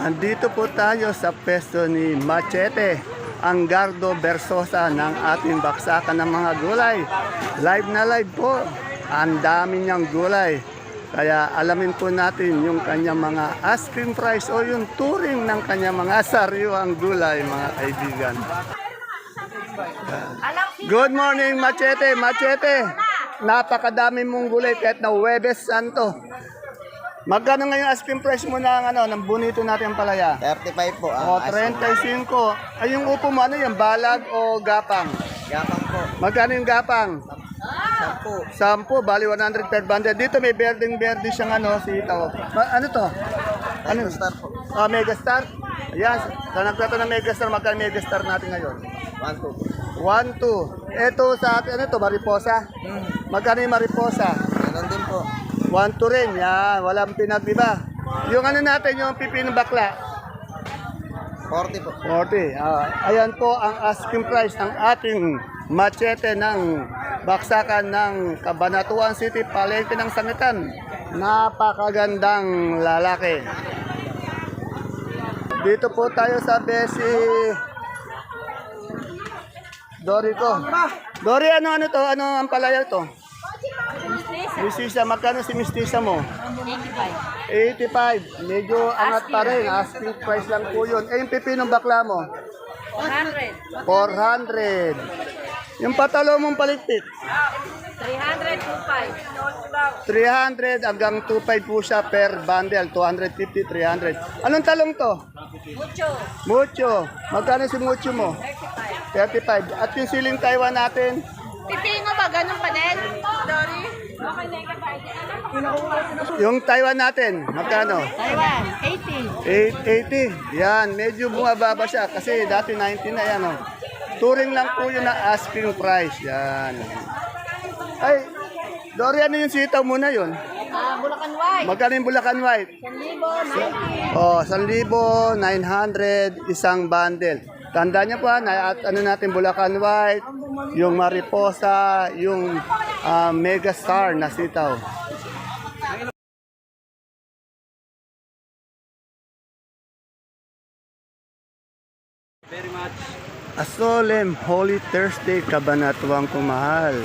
Andito po tayo sa pesto ni Machete, ang Gardo Versosa ng ating baksakan ng mga gulay. Live na live po. Ang dami niyang gulay. Kaya alamin po natin yung kanyang mga asking price o yung turing ng kanyang mga sariwang gulay, mga kaibigan. Good morning, Machete. Machete, napakadami mong gulay kahit na Webes Santo. Magkano ngayon asking price mo ng ano, ng bonito natin ang palaya? 35 po O, ang 35. Ay, yung upo mo, ano yan? Balag o gapang? Yapang po. Magkano yung gapang? 10. 10, bali 100 per bundle. Dito may berdeng berde siyang ano, sitaw. Ma- ano to? Ano? Star po. Ah, Megastar? Ayan, sa nagtato ng Megastar, magkano Megastar natin ngayon? 1 po. 1, 2. Ito sa ano to, Mariposa? Hmm. Magkano yung Mariposa? Ganon din po. 1, 2 rin, yan. Walang pinagbiba. Yung ano natin, yung pipinong bakla, 40 po. 40. Ah, ayan po ang asking price ng ating machete ng baksakan ng Cabanatuan City, Palengke ng Sangitan. Napakagandang lalaki. Dito po tayo sa Besi Dorico. Dori, ano ano to? Ano ang palaya to? Mistisa, magkano si Mistisa mo? 85. Medyo angat pa rin. Asking price lang po yun. Eh, yung pipinong bakla mo? 100. 400. Yung patalo mong paligpit? 300 to 300 hanggang 25 po siya per bundle. 250, 300. Anong talong to? Mucho. Mucho. Magkano si Mucho mo? 35. 35. At yung siling Taiwan natin? Pipino ba? Ganun pa din? Na Yung Taiwan natin, magkano? Taiwan, 80. 880. Yan, medyo bumababa siya kasi dati 90 na yan. Oh. Touring lang po yun na asking price. Yan. Ay, Dory, ano yung sitaw muna yun? Ah, Bulacan White. Magkano yung Bulacan White? 1,000, 90. Oh, 1,900 isang bundle. Tanda niyo po, ha, na, at ano natin Bulacan White, yung Mariposa, yung ah, Mega Star na sitaw. A solemn Holy Thursday, kabanatuang kumahal.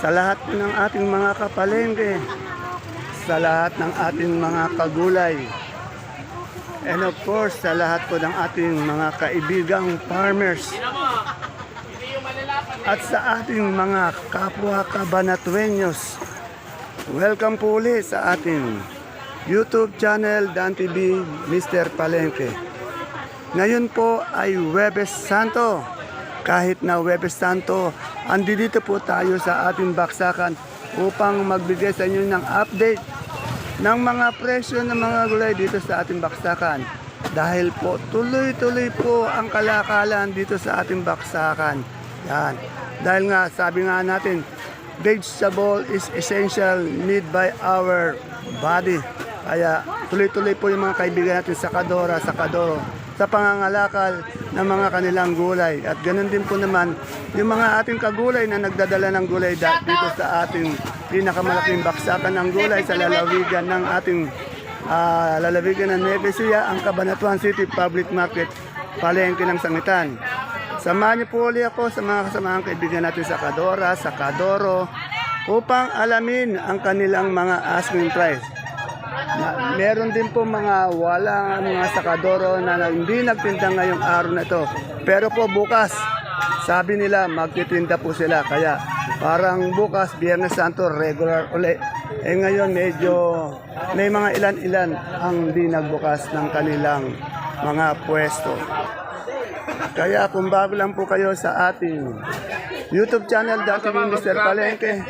Sa lahat ng ating mga kapalengke, sa lahat ng ating mga kagulay, and of course, sa lahat po ng ating mga kaibigang farmers, at sa ating mga kapwa kabanatuenyos, welcome po ulit sa ating YouTube channel Dan TV Mr. Palengke. Ngayon po ay Webes Santo. Kahit na Webes Santo, andi dito po tayo sa ating baksakan upang magbigay sa inyo ng update ng mga presyo ng mga gulay dito sa ating baksakan. Dahil po tuloy-tuloy po ang kalakalan dito sa ating baksakan. Yan. Dahil nga sabi nga natin, vegetable is essential need by our body. Kaya tuloy-tuloy po yung mga kaibigan natin sa Kadora, sa Kadoro, sa pangangalakal ng mga kanilang gulay. At ganun din po naman yung mga ating kagulay na nagdadala ng gulay dito sa ating pinakamalaking baksakan ng gulay sa lalawigan ng ating ah, lalawigan ng Nevesia, ang Cabanatuan City Public Market, palengke ng Sangitan. Samahan niyo po ulit ako sa mga kasamahan kaibigan natin sa Kadora, sa Kadoro, upang alamin ang kanilang mga asking price. Na, meron din po mga walang mga sakadoro na, hindi nagtinda ngayong araw na ito. Pero po bukas, sabi nila magtitinda po sila. Kaya parang bukas, Biyernes Santo, regular uli. Eh ngayon medyo may mga ilan-ilan ang di nagbukas ng kanilang mga pwesto. Kaya kung bago lang po kayo sa ating YouTube channel, Dr. Mr. Palengke,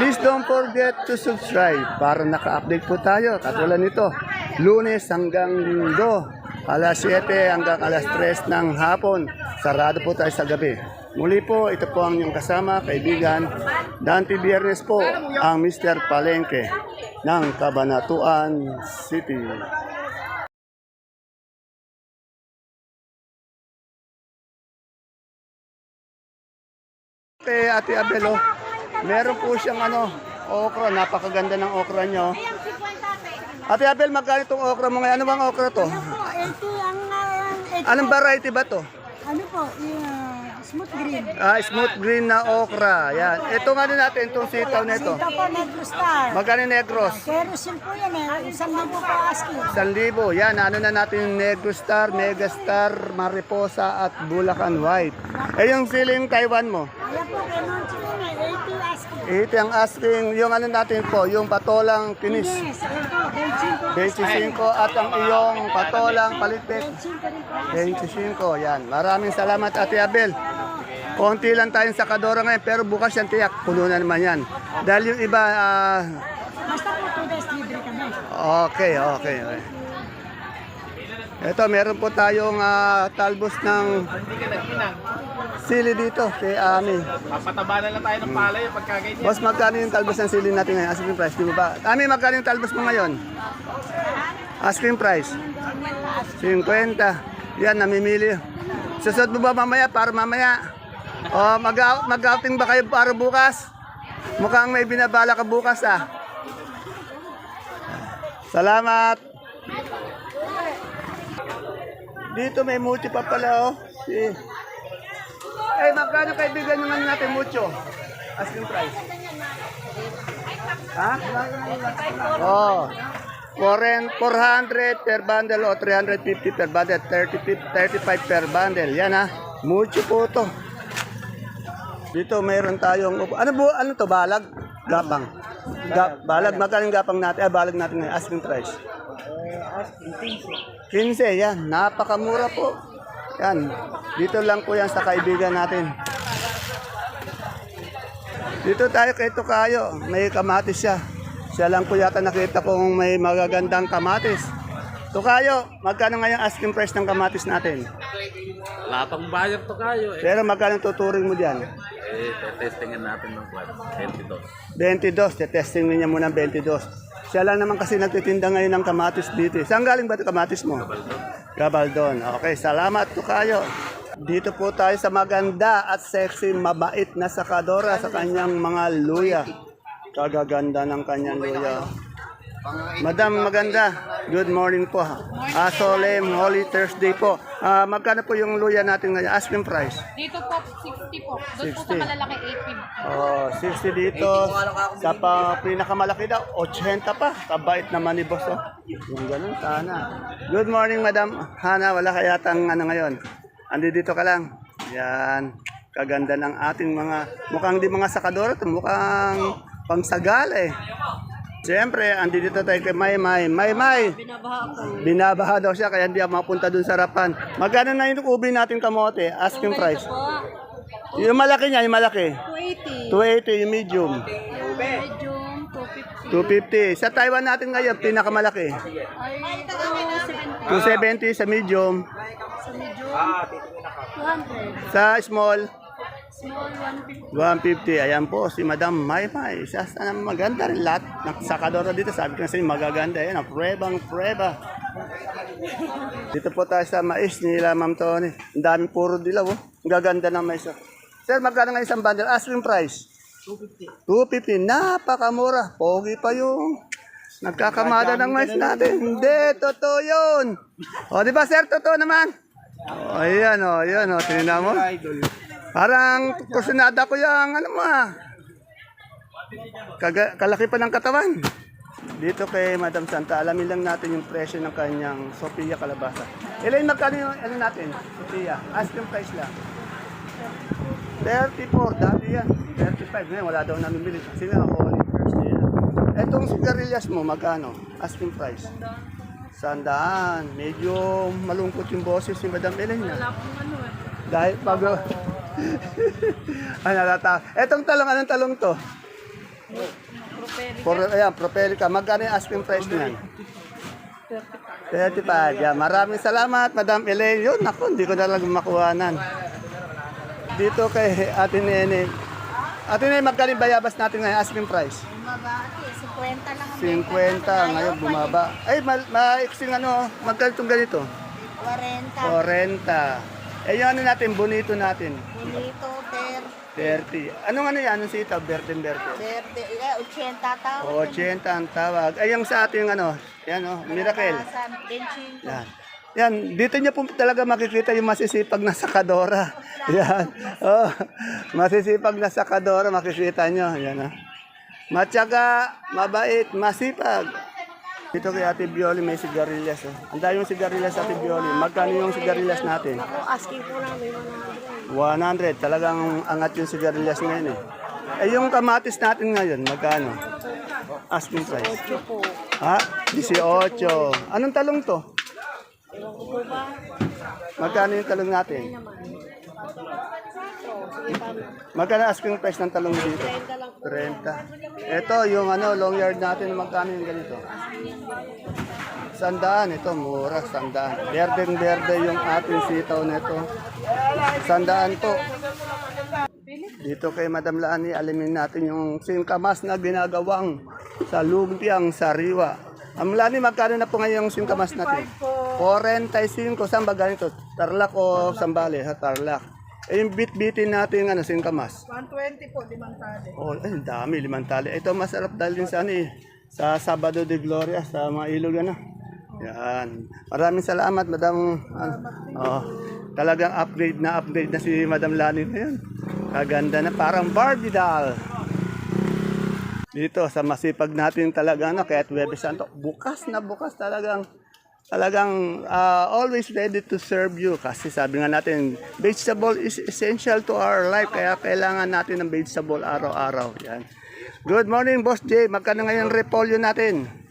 please don't forget to subscribe para naka-update po tayo. Katulad nito, lunes hanggang linggo, alas 7 hanggang alas 3 ng hapon. Sarado po tayo sa gabi. Muli po, ito po ang inyong kasama, kaibigan. Dante Biernes po, ang Mr. Palengke ng Cabanatuan City. Ate, Ate Abelo, meron po siyang ano, okra. Napakaganda ng okra nyo. Ate Abel, magkano itong okra mo ngayon? Ano bang okra to? uh, Anong variety ba to? ano po, ah, smooth green. Ah, smooth green na okra. Yan. Ito nga din natin, itong sitaw nito. Ito po, Negro Star. Magkano yung negros? Kerosene po yan eh. Isang libo po asking. 1,000. Yan, ano na natin yung Negro Star, Mega Star, Mariposa at Bulacan White. Eh yung siling Taiwan mo? Ayan po, kay Monchi yun. 80 asking. Ito ang asking, yung ano natin po, yung patolang kinis. Yes, ayan po, 25. 25 at ang iyong patolang palitpit. 25 rin po. 25, yan. Maraming salamat Ate Abel. Konti lang tayong sakadora ngayon pero bukas yan tiyak, puno na naman yan. Dahil yung iba, ah, Basta po 2 days libre kami. okay, okay, okay. Ito, meron po tayong ah, talbos ng sili dito kay Ami. Papataba na lang tayo ng palay pagka ganyan. Boss, magkano yung talbos ng sili natin ngayon? Asking price, di ba? Ami, magkano yung talbos mo ngayon? Asking price? 50. Yan, namimili. Susod mo ba mamaya para mamaya? O mag mag-outing ba kayo para bukas? Mukhang may binabala ka bukas ah. Salamat. Dito may mucho pa pala oh. Si Eh, magkano kaibigan naman natin mucho? Asking price. Ha? Oh. 400 per bundle o 350 per bundle, 30, 35 per bundle. Yan ha. Mucho po to. Dito mayroon tayong ano bu ano to balag? Gapang. Ga, balag magkano yung gapang natin? Ah, balag natin ngayon. Asking price. 15 yan. Napakamura po. Yan. Dito lang po yan sa kaibigan natin. Dito tayo kay Tokayo. May kamatis siya. Siya lang po yata nakita kong may magagandang kamatis. Tokayo, magkano nga yung asking price ng kamatis natin? Wala pang buyer to kayo eh. Pero magkano tuturing mo diyan? Eh, testingin natin ng kwan. 22. 22, testing niya muna 22. Siya lang naman kasi nagtitinda ngayon ng kamatis dito. eh. Saan galing ba ito kamatis mo? Gabaldon. Okay, salamat to kayo. Dito po tayo sa maganda at sexy, mabait na sakadora sa kanyang mga luya. Kagaganda ng kanyang luya. Madam maganda, good morning po. ha. Ah, solemn Holy Thursday po. Ah, magkano po yung luya natin ngayon? Asking price. Dito po, 60 po. Doon po 60. sa malalaki, 850. Oh, 60 dito. Sa pa, pinakamalaki daw, 80 pa. Kabait naman ni boss. Oh. Yung ganun, sana. Good morning, Madam Hana. Wala kaya tang ano ngayon. Andi dito ka lang. Yan. Kaganda ng ating mga, mukhang di mga sakadora to, mukhang pangsagala eh. Siyempre, andi dito tayo kay Maymay. Maymay! Binabaha ako. Binabaha daw siya, kaya hindi ako mapunta dun sa harapan. Magkano na yung ubi nating kamote? Asking price. Yung malaki niya, yung malaki. 280 280. yung medium. Medium, 250. 250. Sa Taiwan natin ngayon, pinakamalaki. Ay, 270. 270 sa medium. Sa medium, 200. Sa Small, 150. 150. Ayan po, si Madam Maymay. Isa sa maganda rin lahat. Sakadora dito, sabi ko sa inyo, magaganda. Ayan, ang prebang preba. Dito po tayo sa mais nila, Ma'am Tony. Ang daming puro dilaw, oh. Ang gaganda ng mais. oh. Sir, magkano nga isang bundle? Asking price? 250. 250. Napakamura. Pogi pa yung nagkakamada ng mais natin. Hindi, totoo yun. O, di ba, sir? Totoo naman. O, ayan, o, ayan, o. Tingnan mo. Parang kursunada ko yung, ano mo, ah. Kaga, kalaki pa ng katawan. Dito kay Madam Santa, alamin lang natin yung presyo ng kanyang Sophia Calabasa. Elaine, magkano yung ano natin? Sophia, asking price lang. 34, dati yan. 35, ngayon wala daw namimili. Thursday na. Etong sigarilyas mo, magkano? Asking price. Sandaan. Medyo malungkot yung boses ni Madam Elaine. Wala pong ano eh. Dahil pag... ano nata. Etong talong, anong talong to? For, ayan, Propelica. Magkano yung asking price niyan? 35. Yeah, maraming salamat, Madam Elaine. Yun, naku, hindi ko na lang makuhanan. Dito kay Ate Nene. Ate Nene, magkano bayabas natin ngayon? Asking price? Bumaba ate, 50 lang 50. ang Ngayon bumaba. Ay, ma maiksing ano, magkano itong ganito? 40. 40. Eh, yung ano natin, bonito natin. Bonito, ter, 30. Anong ano yan? Anong sitaw? Berten Berte. verde, eh, 80 tao. 80 ang tawag. Ay, yung sa ating ano, yan oh, miracle. San, benching. Yan. Yan, dito niyo po talaga makikita yung masisipag na sakadora. Yan. Oh, masisipag na sakadora makikita niyo. Yan ah. Matyaga, mabait, masipag. Dito kay Ate Bioli may sigarilyas. Oh. Ang dami yung sigarilyas Ate Bioli. Magkano yung sigarilyas natin? Asking po namin 100. Talagang angat yung sigarilyas ngayon eh. Eh yung kamatis natin ngayon, magkano? Asking price. 8 po. Ha? 18. Anong talong to? Magkano yung talong natin? Magkano asking price ng talong dito? 30. Ito, yung ano, long yard natin, magkano yung ganito? Sandaan, ito, mura, sandaan. Berdeng berde yung ating sitaw nito. Sandaan po. Dito kay Madam Laani, alamin natin yung singkamas na ginagawang sa lumpiang sariwa. Ang Lani, magkano na po ngayon yung singkamas natin? 45. Saan ba ganito? Tarlac o Sambales? Sa Tarlac. Eh, yung bit-bitin natin ano, singkamas. 120 po, limang tali. Oh, ay, ang dami, limang tali. Ito masarap dahil din sa ano eh, sa Sabado de Gloria, sa mga ilog ano. Yan. Maraming salamat, Madam. Ano, oh, talagang upgrade na upgrade na si Madam Lani ngayon. Kaganda na, parang Barbie doll. Dito, sa masipag natin talaga, ano, kaya Webes Santo, bukas na bukas talagang talagang ah, always ready to serve you. Kasi sabi nga natin vegetable is essential to our life. Kaya kailangan natin ng vegetable araw-araw. Yan. Good morning boss Jay. Magkano ngayon repolyo natin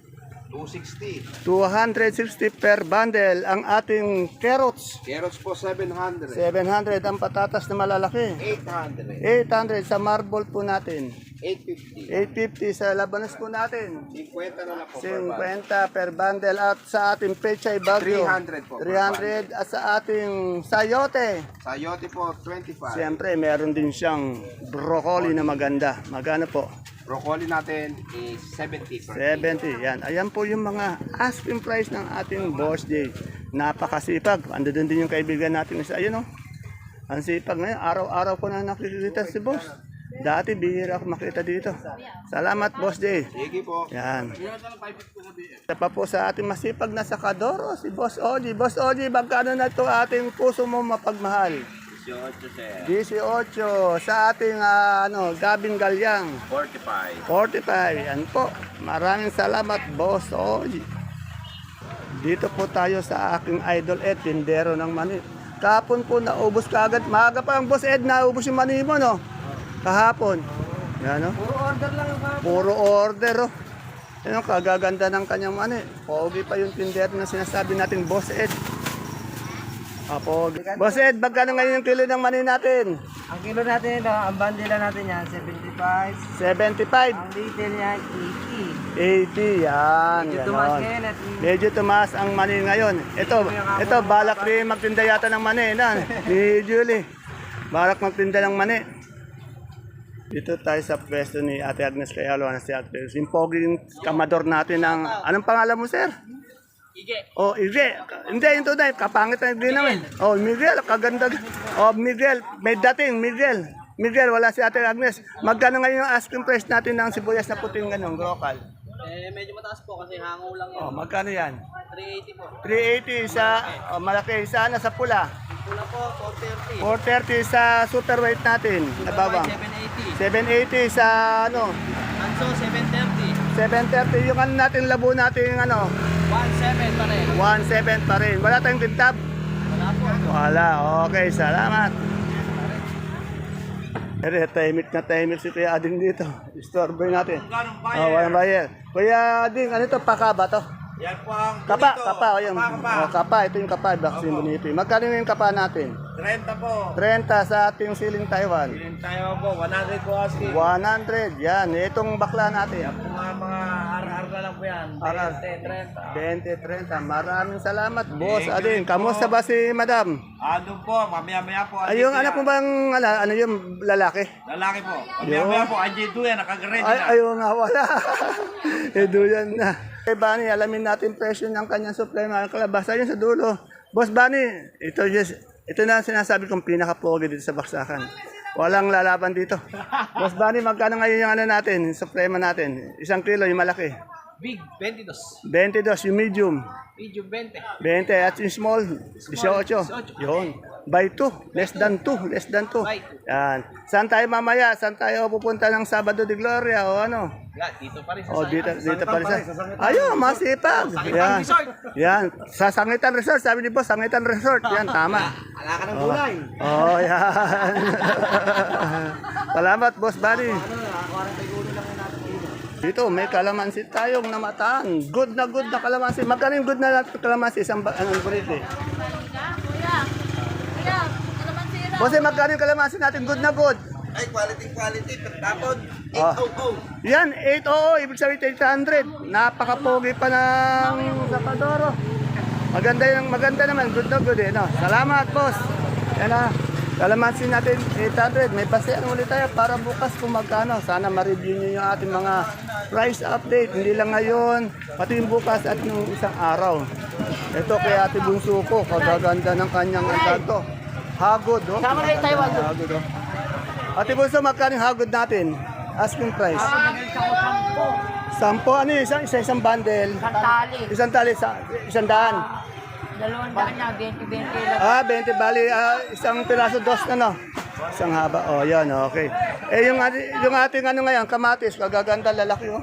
260 260 per bundle ang ating carrots. Carrots po 700. 700 ang patatas na malalaki. 800. 800 sa marble po natin. 850. 850 sa labanos po natin. 50 na lang po. 50 per bundle. At sa ating pechay bagyo. 300 po per 300 at sa ating sayote. Sayote po 25. siyempre meron din siyang broccoli na maganda. Magano po Broccoli natin is 70 per 70 yan. Ayan po yung mga asking price ng ating boss day napakasipag. Ando din din yung kaibigan natin isa ayun oh. Ang sipag ngayon araw-araw ko na nakikita si boss. Dati bihira ako makita dito. Salamat boss day Sige po. yan. Isa pa po sa ating masipag na sakadoro, si Boss Oji. Boss Oji, magkano na ito ating puso mo mapagmahal? 18, 18 sa ating ah, ano, Gabing Galyang. 45. 45. Yan po. Maraming salamat, Boss Oji. Dito po tayo sa aking idol Ed, tindero ng mani. Kahapon po naubos ka agad. Maaga pa ang Boss Ed, naubos yung mani mo, no? Kahapon. Yan, no? Puro order lang Puro order, oh. Yan, oh, kagaganda ng kanyang mani. Pogi pa yung tindero na sinasabi natin, Boss Ed. Pogi. Boss Ed, magkano ngayon yung kilo ng mani natin? Ang kilo natin ito, ang bandila natin yan, 75. 75. Ang retail niya, 80, 80. yan. Medyo ganon. tumaas ngayon at Medyo tumaas ang mani ngayon. Ito, ito balak rin magtinda yata ng mani na ni Julie. Balak magtinda ng mani. Dito tayo sa pwesto ni Ate Agnes Kayalo na si Ate. Yung poging kamador natin ng... Anong pangalan mo, sir? Ige. Oh, Ige. Hindi, yung tunay. Kapangit na din naman. Oh, Miguel. Kaganda. Oh, Miguel. May dating, Miguel. Miguel, wala si Ate Agnes. Magkano ngayon yung asking price natin ng sibuyas na puting ganun, local? Eh, medyo mataas po kasi hango lang Oh, magkano yan? 380 po. 380 sa oh, malaki. Sana sa pula. Pula po, 430. 430 sa super weight natin. Nababang. 780. 780 sa ano. Anso, 730. 730 yung ano natin labo natin yung ano. 17 pa rin. 17 pa rin. Wala tayong tintab. Wala po. Wala. Okay, salamat. Pero tahimik na tahimik si Kuya Ading dito. Istorbo natin. Oh, walang bayar. Kuya Ading, ano to? Paka ba to? Yan po ang Kapa, kapa. O, yan. Oh, kapa. Ito yung kapa. Vaccine bonito. Magkano yung kapa natin? 30 po. 30 sa ating siling Taiwan. Bilhin tayo po. 100 po asking. 100. Yan. Itong bakla natin. Mga mga ar-ar na lang po yan. Aral. 20, 30. 20, 30. Maraming salamat, boss. Ading, kamusta ba si madam? Ano po, mamaya-maya po. Ay, yung anak mo bang, ala, ano yung lalaki? Lalaki po. Mamaya-maya po, Anjay Duyan, nakagarete Ay, na. ayaw nga, wala. eh, duyan na. Eh, Bani, alamin natin presyo ng kanyang supply ng kalabasa yun sa dulo. Boss Bani, ito, just, ito na ang sinasabi kong pinaka-pogi dito sa baksakan. Walang lalaban dito. Boss Bani, magkano ngayon yung ano natin, suprema natin? Isang kilo, yung malaki. Big, 22. 22 yung medium. Medium, 20. 20 at yung small, 18. Yun. By 2. Less than 2. Less than 2. By Yan. Saan tayo mamaya? Saan tayo pupunta ng Sabado de Gloria o ano? Yan, dito pa rin sa O dito, Sangitan. dito pa rin sa... Ayun, masipag. Yan. Yan. Sa Sangitan Resort, sabi ni Boss, Sangitan Resort. Yan, tama. Ala ka ng gulay. Oh, yan. Salamat, Boss Buddy. Dito, may kalamansi tayong namataan. Good na good na kalamansi. Magkano yung good na kalamansi? Isang ba, anong burete? Kuya. Kuya. Ano naman sira? Boss, eh, magkano yung kalamansi natin? Good na good. Ay, quality, quality. Tapon, Ah. Yan, 800. Ibig sabihin 800. Napaka-pogi pa ng Zapadoro. Maganda yung maganda naman. Good na good eh. No? Salamat, boss. Yan na. Kalamansi natin 800. May basehan ulit tayo para bukas kung magkano. Sana ma-review nyo yung ating mga price update. Hindi lang ngayon, pati yung bukas at yung isang araw. Ito kay Ate Bunso ko. Kagaganda ng kanyang antato. Hagod, oh. Sama na tayo, Hagod, oh. Ate Bunso, magkano yung hagod natin? Asking price. Sampo, ano yun? Isang, isa, isang bundle. Tali. Isang tali, sa, isang daan. Dalawang daan niya, 20-20 lang. Ah, 20 bali, ah, isang piraso, dos na no? Isang haba, oh, yan, okay. Eh, yung, ati- yung ating ano ngayon, kamatis, kagaganda lalaki, oh.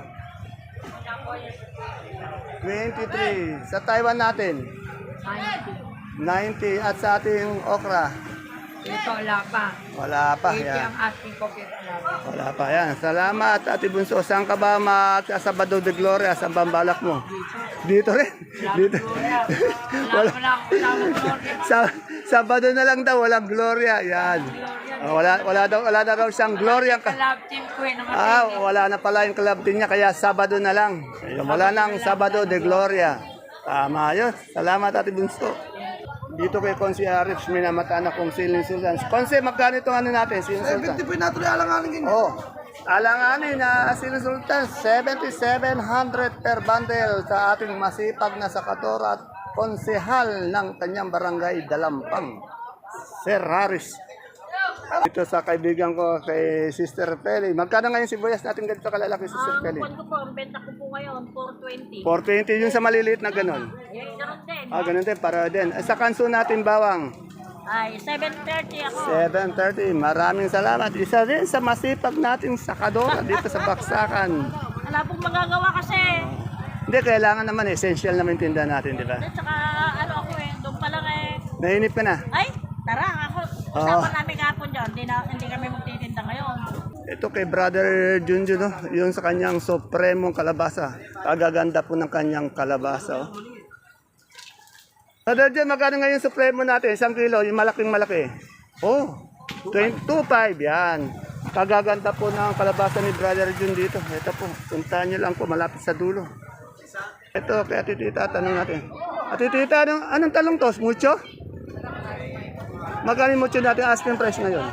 23. Sa Taiwan natin, 90. At sa ating okra, Ito, wala pa. wala pa, yan. asking ko kit Wala pa yan. Salamat, Ate Bunso. Saan ka ba magsasabado de Gloria? Saan ba ang balak mo? Dito rin. Dito. wala. Sa, Sabado na lang daw, walang Gloria. Yan. Ah, wala, wala, daw, wala na raw siyang Gloria. Ka- Love team ko eh, naman. ah, wala na pala yung club din niya, kaya Sabado na lang. Ayun, Wala nang Sabado de Gloria. Tama yun. Salamat, Ate Bunso. Dito kay Konsi Arif, may namataan akong siling sultan. Konsi, magkano itong ano natin, siling sultan? 50 po yung natuloy alanganin ganyan. Oh, alanganin na siling sultan, 7,700 per bundle sa ating masipag na sakatora at konsehal ng kanyang barangay Dalampang, Sir Haris. Dito sa kaibigan ko kay Sister Peli. Magkano ngayon sibuyas natin ganito kalalaki, Sister Peli? Kung ko po, ang benta ko po ngayon, 420. 420 yung sa maliliit na ganon. Yung ganun din. Ah, ganun din, para din. Eh, Sa kanso natin bawang, Ay, 730 ako. 730. Maraming salamat. Isa din sa masipag nating sakadora dito sa Baksakan. Wala pong magagawa kasi. Hindi, kailangan naman essential naman yung tindahan natin, di ba? At saka, ano ako eh, doon pa lang eh. Nainip ka na. Ay, tara, ako. Ah. Usapan namin kahapon dyan. Hindi, na, hindi kami magtitinda ngayon. Ito kay Brother Junjun, no? yung sa kanyang supremong kalabasa. Kagaganda po ng kanyang kalabasa. Oh. Brother Jun, magkano ngayon supremo natin? Isang kilo, yung malaking malaki. Oh, 22.5 yan. Kagaganda po ng kalabasa ni Brother Jun dito. Ito po, puntahan niyo lang po, malapit sa dulo. Ito, kay Ate Tita, tanong natin. Ate Tita, anong, anong talong to? Mucho? Magkano yung mucho natin asking price ngayon?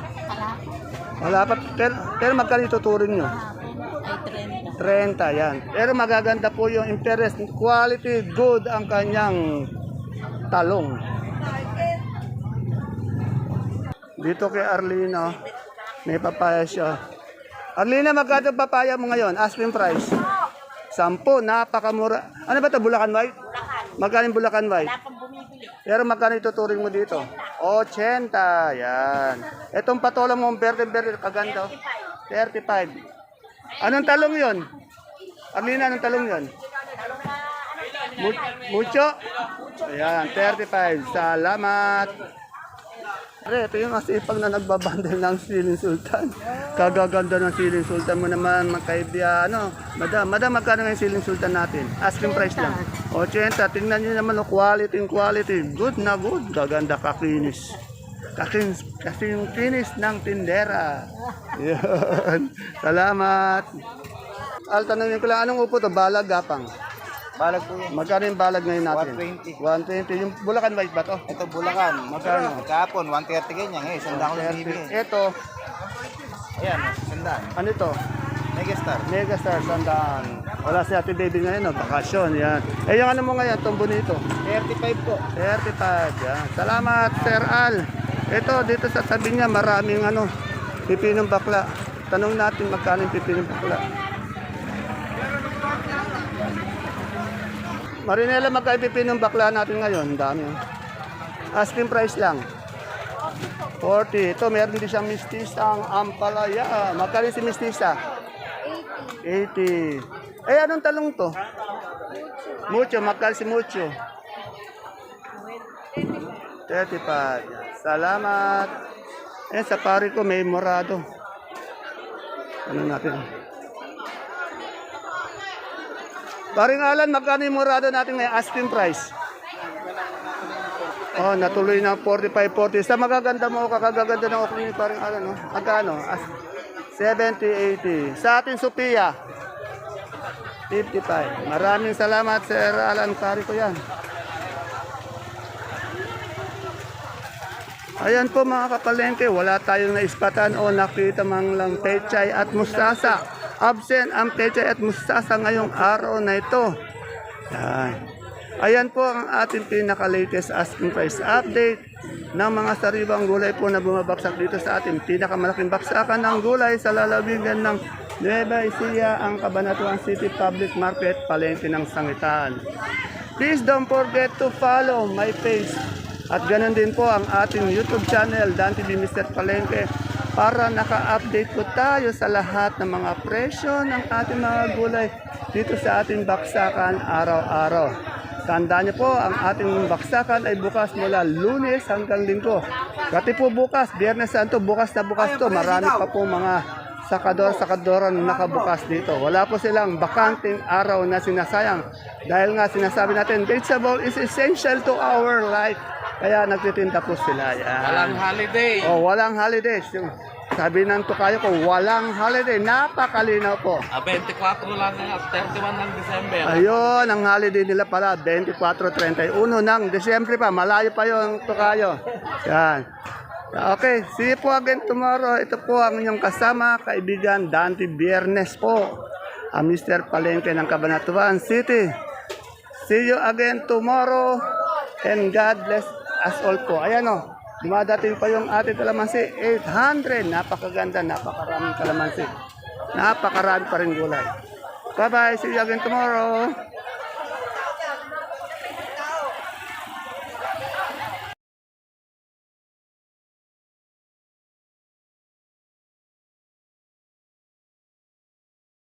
Wala pa. Pero, pero magkano ituturing nyo? Ay, 30. 30, yan. Pero magaganda po yung interest. Quality, good ang kanyang talong. Dito kay Arlina, may papaya siya. Arlina, magkano papaya mo ngayon? Asking price? Sampo, napakamura. Ano ba ito, Bulacan White? Magkano yung Bulacan White? Wala. Pero magkano ituturing mo dito? 80, yan. Itong patola mo, berde-berde, kaganda. oh. 35. Anong talong yon? Arlina, anong talong yon? Mu- Mucho? Ayan, 35. Salamat. Pre, ito yung masipag na nagbabandel ng siling sultan. Kagaganda ng siling sultan mo naman, mga kaibiano. Madam, madam, magkano yung siling sultan natin? Asking price lang. 80. Tingnan nyo naman, oh, quality quality. Good na good. Gaganda kakinis. Kakinis, kasing kinis ng tindera. Yun. Salamat. Al, tanongin ko lang, anong upo to? Balag, gapang. Balag po yan. Magkano yung balag ngayon natin? 120. 120. Yung Bulacan White ba to? Ito, Bulacan. Magkano? Kahapon, 130 ganyan. Ngayon, sandaan ko bibigyan. Ito, Ayan, sandaan. ano ito? Megastar. Megastar, sandaan. Wala si Ate Baby ngayon, no? bakasyon, yan. Eh, yung ano mo ngayon, itong bonito? 35 po. 35, yan. Salamat, Sir Al. Ito, dito sa tabi niya, maraming ano, pipinong bakla. Tanong natin magkano yung pipinong bakla. Marinela, magkaipipin ng bakla natin ngayon. Ang dami. oh. Asking price lang. 40. Ito, meron din siyang mistisang ampalaya. Magkali si mistisa? 80. 80. Eh, anong talong to? Mucho. Magkali si Mucho? 35. Salamat. Eh, sa pari ko may morado. Ano natin? Paring Alan, magkano yung morado natin ngayon? Asking price. Oh, natuloy na 45, 40. Sa magaganda mo, kakagaganda ng okra ni paring Alan, no? Magkano? As 70, 80. Sa atin, Sophia, 55. Maraming salamat, Sir Alan. Pari ko yan. Ayan po mga kapalengke, wala tayong naispatan o nakita mang lang pechay at mustasa. Absent ang pechay at mustasa ngayong araw na ito. Yan. Ayan po ang ating pinaka-latest asking price update ng mga sariwang gulay po na bumabaksak dito sa ating pinakamalaking baksakan ng gulay sa lalawigan ng Nueva Ecija, ang Cabanatuan City Public Market, palengke ng Sangitan. Please don't forget to follow my page at ganun din po ang ating YouTube channel, Dan TV Mr. Palengke, para naka-update po tayo sa lahat ng mga presyo ng ating mga gulay dito sa ating baksakan araw-araw. Tandaan niyo po, ang ating baksakan ay bukas mula lunes hanggang linggo. Dati po bukas, biyernes santo, bukas na bukas to. Marami pa po mga sakador-sakadoran nakabukas dito. Wala po silang bakanting araw na sinasayang. Dahil nga sinasabi natin, vegetable is essential to our life. Kaya nagtitinda po sila. Yan. Walang holiday. Oh, walang holidays. Sabi ng tukayo ko, walang holiday. Napakalinaw po. Ah, 24 lang at 31 ng December. Ayun, ang holiday nila pala, 24-31 ng Desyembre pa. Malayo pa yung tukayo. Yan. Okay, see you po again tomorrow. Ito po ang inyong kasama, kaibigan Dante Biernes po. Ang Mr. Palengke ng Cabanatuan City. See you again tomorrow. And God bless us all po. Ayan o, dumadating pa yung ating kalamansi. 800. Napakaganda, napakaraming kalamansi. Napakarami pa rin gulay. Bye-bye. See you again tomorrow.